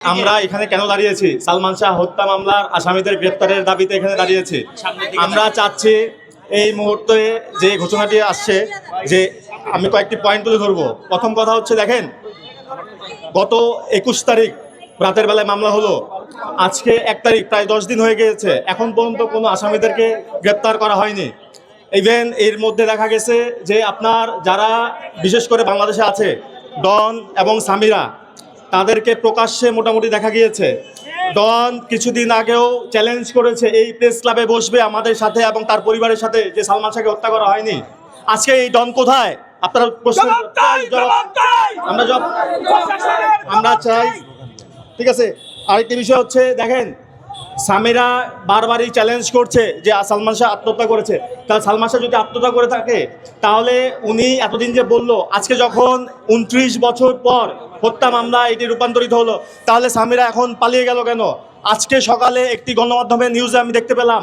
আমরা এখানে কেন দাঁড়িয়েছি? সালমান শাহ হত্যা মামলার আসামিদের গ্রেপ্তারের দাবিতে এখানে দাঁড়িয়েছি। আমরা চাচ্ছি এই মুহূর্তে যে ঘোষণাটি আসছে, যে আমি কয়েকটি পয়েন্ট তুলে ধরবো। প্রথম কথা হচ্ছে, দেখেন, গত একুশ তারিখ রাতের বেলায় মামলা হলো। আজকে এক তারিখ, প্রায় দশ দিন হয়ে গিয়েছে। এখন পর্যন্ত কোনো আসামিদেরকে গ্রেপ্তার করা হয়নি। ইভেন এর মধ্যে দেখা গেছে যে আপনার যারা, বিশেষ করে বাংলাদেশে আছে, ডন এবং সামিরা তাদেরকে প্রকাশ্যে মোটামুটি দেখা গিয়েছে। ডন কিছুদিন আগেও চ্যালেঞ্জ করেছে এই প্রেস ক্লাবে বসবে আমাদের সাথে এবং তার পরিবারের সাথে যে সালমান শাহকে হত্যা করা হয়নি। আজকে এই ডন কোথায়? আপনার প্রশ্ন আমরা আমরা চাই। ঠিক আছে আরেকটি বিষয় হচ্ছে দেখেন সামিরা বারবারই চ্যালেঞ্জ করছে যে সালমান শাহ আত্মহত্যা করেছে। তাহলে সালমান শাহ যদি আত্মহত্যা করে থাকে, তাহলে উনি এতদিন যে বলল, আজকে যখন উনত্রিশ বছর পর হত্যা মামলা এটি রূপান্তরিত হলো, তাহলে সামিরা এখন পালিয়ে গেল কেন? আজকে সকালে একটি গণমাধ্যমে নিউজে আমি দেখতে পেলাম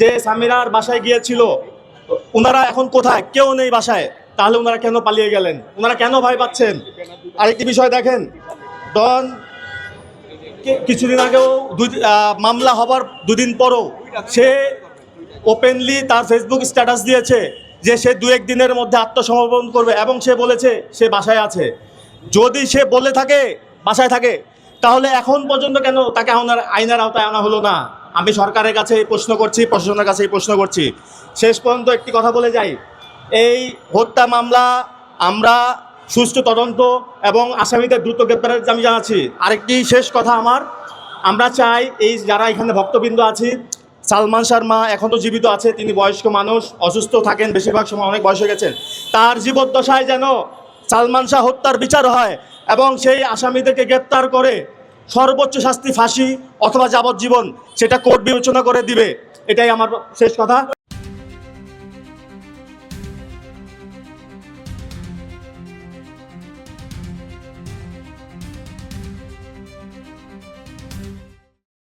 যে, সামিরার বাসায় গিয়েছিল। ওনারা এখন কোথায়? কেউ নেই বাসায়। তাহলে ওনারা কেন পালিয়ে গেলেন? ওনারা কেন ভয় পাচ্ছেন? আরেকটি বিষয় দেখেন। ডন কিছুদিন আগেও দুই মামলা হবার দুদিন পরও সে ওপেনলি তার ফেসবুক স্ট্যাটাস দিয়েছে যে সে দু এক দিনের মধ্যে আত্মসমর্পণ করবে এবং সে বলেছে সে বাসায় আছে। যদি সে বলে থাকে, বাসায় থাকে, তাহলে এখন পর্যন্ত কেন তাকে আনার আইনের আওতায় আনা হলো না? আমি সরকারের কাছে প্রশ্ন করছি, প্রশাসনের কাছে প্রশ্ন করছি। শেষ পর্যন্ত একটি কথা বলে যাই। এই হত্যা মামলা আমরা সুষ্ঠু তদন্ত এবং আসামিদের দ্রুত গ্রেপ্তারের আমি জানাচ্ছি। আরেকটি শেষ কথা আমার। আমরা চাই এই যারা এখানে ভক্তবৃন্দ আছি, সালমান শাহর মা এখন তো জীবিত আছে, তিনি বয়স্ক মানুষ, অসুস্থ থাকেন, বেশিরভাগ সময় অনেক বয়স গেছেন। তার জীবদ্দশায় যেন সালমান শাহ হত্যার বিচার হয় এবং সেই আসামিদেরকে গ্রেপ্তার করে সর্বোচ্চ শাস্তি ফাঁসি অথবা যাবজ্জীবন, সেটা কোর্ট বিবেচনা করে দিবে। এটাই আমার শেষ কথা।